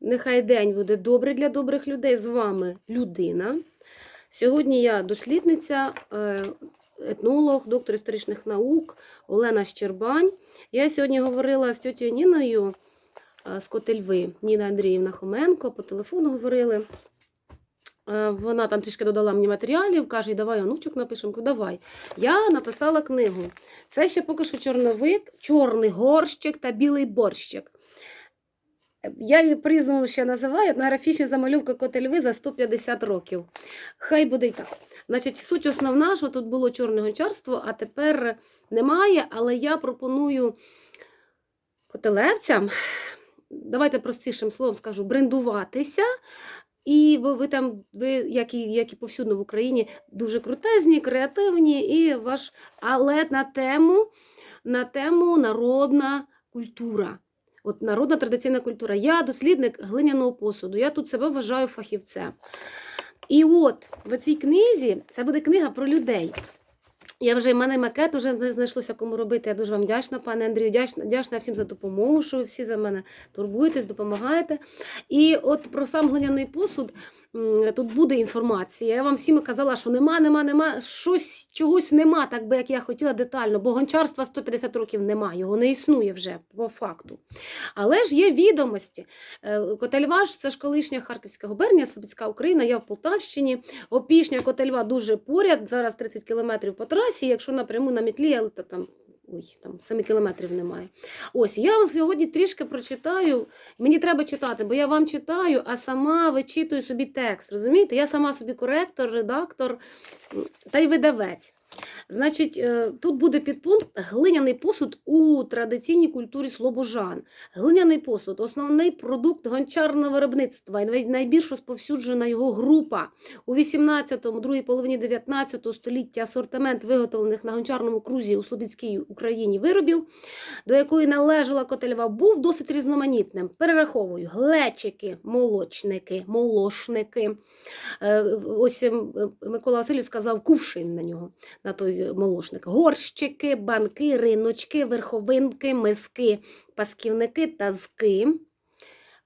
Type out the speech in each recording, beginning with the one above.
Нехай день буде добрий для добрих людей. З вами людина. Сьогодні я дослідниця, е, етнолог, доктор історичних наук Олена Щербань. Я сьогодні говорила з тьотєю Ніною е, з Котельви, Ніна Андріївна Хоменко, по телефону говорили. Е, Вона там трішки додала мені матеріалів, каже, давай онучок напишемо. Давай. Я написала книгу. Це ще поки що чорновик, чорний горщик та білий борщик. Я її по-різному ще називаю етнографічні замальовки Котельви за 150 років. Хай буде й так. Значить, суть основна, що тут було чорне гончарство, а тепер немає, але я пропоную котелевцям, давайте простішим словом скажу, брендуватися. І бо ви там, ви, як і, як і повсюдно в Україні, дуже крутезні, креативні, і ваш, але на тему, на тему народна культура. От народна традиційна культура. Я дослідник глиняного посуду. Я тут себе вважаю фахівцем. І от в цій книзі це буде книга про людей. Я вже в мене макет вже знайшлося кому робити. Я дуже вам вдячна, пане Андрію. Вдячна, вдячна всім за допомогу, що ви всі за мене турбуєтесь, допомагаєте. І от про сам глиняний посуд тут буде інформація. Я вам всім казала, що нема, нема, нема. Щось чогось нема, так би як я хотіла детально, бо гончарства 150 років нема, його не існує вже по факту. Але ж є відомості. Е, Котельваш це ж колишня Харківська губернія, Слобідська Україна, я в Полтавщині. Опішня Котельва дуже поряд, зараз 30 кілометрів по трасі. Якщо напряму на але то там. Ой, там семи кілометрів немає. Ось я вам сьогодні трішки прочитаю. Мені треба читати, бо я вам читаю, а сама вичитую собі текст. Розумієте? Я сама собі коректор, редактор та й видавець. Значить, е, тут буде підпункт глиняний посуд у традиційній культурі слобожан. Глиняний посуд основний продукт гончарного виробництва і найбільш розповсюджена його група. У 18-му, другій половині 19 століття асортимент виготовлених на гончарному крузі у Слобідській Україні виробів, до якої належала Котельва, був досить різноманітним. Перераховую глечики, молочники, молошники. Е, Ось ем, Микола Васильович сказав кувшин на нього, на той молошник. Горщики, банки, риночки, верховинки, миски, пасківники, тазки.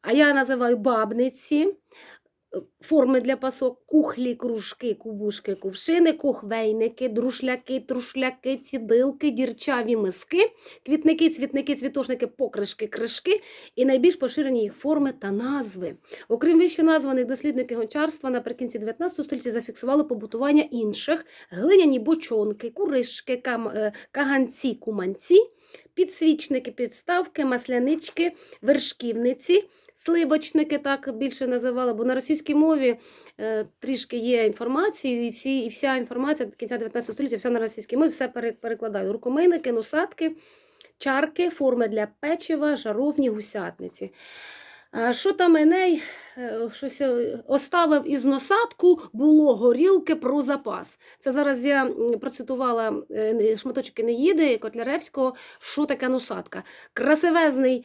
А я називаю бабниці, форми для пасок, кухлі, кружки, кубушки, кувшини, кухвейники, друшляки, трушляки, цідилки, дірчаві миски, квітники, цвітники, цвітошники, покришки, кришки і найбільш поширені їх форми та назви. Окрім вище названих дослідники гончарства наприкінці 19 століття зафіксували побутування інших глиняні бочонки, куришки, кам, е, каганці, куманці, підсвічники, підставки, маслянички, вершківниці, сливочники, так більше називали, бо на російській мові е, трішки є інформації, і, всі, і вся інформація до кінця 19 століття, вся на російській мові, все пере- перекладаю. Рукомийники, носатки, чарки, форми для печива, жаровні, гусятниці. Що там Еней е, щось е, оставив із носатку, було горілки про запас. Це зараз я процитувала е, шматочок Енеїди Котляревського, що таке носатка. Красивезний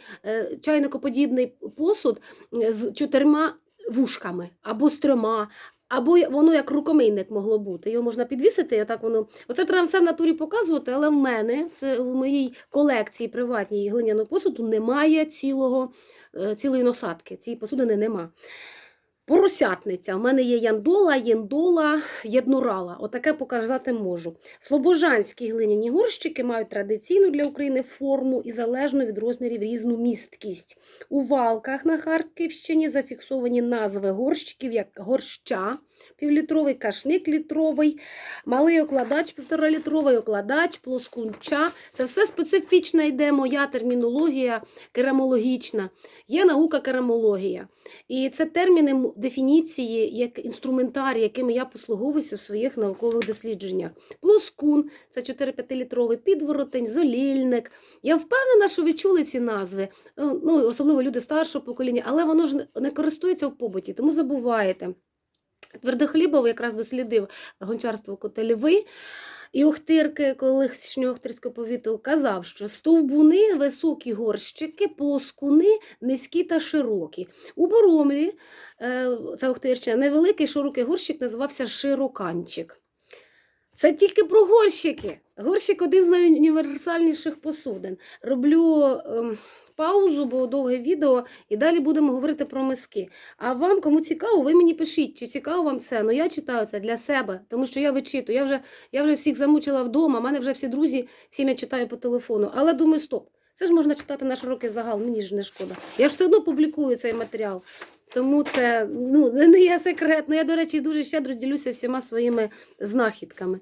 чайникоподібний посуд з чотирма вушками або з трьома. Або воно як рукомийник могло бути. Його можна підвісити, Я так воно. Оце треба все в натурі показувати, але в мене в моїй колекції приватній глиняного посуду немає цілого, е, цілої носатки. Цієї посудини нема. Поросятниця. У мене є яндола, єндола, єднурала. Отаке показати можу. Слобожанські глиняні горщики мають традиційну для України форму і залежно від розмірів різну місткість. У валках на Харківщині зафіксовані назви горщиків як горща, півлітровий, кашник літровий, малий окладач, півторалітровий окладач, плоскунча. Це все специфічна йде моя термінологія керамологічна. Є наука керамологія. І це терміни дефініції, як інструментарій, якими я послуговуюся в своїх наукових дослідженнях. Плоскун це 4-5-літровий підворотень, золільник. Я впевнена, що ви чули ці назви, Е, ну, особливо люди старшого покоління, але воно ж не- користується в побуті, тому забуваєте. Твердохлібов якраз дослідив гончарство Котельви. І Охтирки, колишнього Охтирського повіту, казав, що стовбуни, високі горщики, плоскуни, низькі та широкі. У Боромлі, е, це Охтирщина, невеликий широкий горщик називався широканчик. Це тільки про горщики. Горщик один з найуніверсальніших посудин. Роблю ем, паузу, бо довге відео, і далі будемо говорити про миски. А вам, кому цікаво, ви мені пишіть, чи цікаво вам це. Ну я читаю це для себе, тому що я вичитую. Я вже, я вже всіх замучила вдома. Мене вже всі друзі, всім я читаю по телефону. Але думаю, стоп. Це ж можна читати на широкий загал, мені ж не шкода. Я ж все одно публікую цей матеріал. Тому це ну, не є секретно. Я, до речі, дуже щедро ділюся всіма своїми знахідками.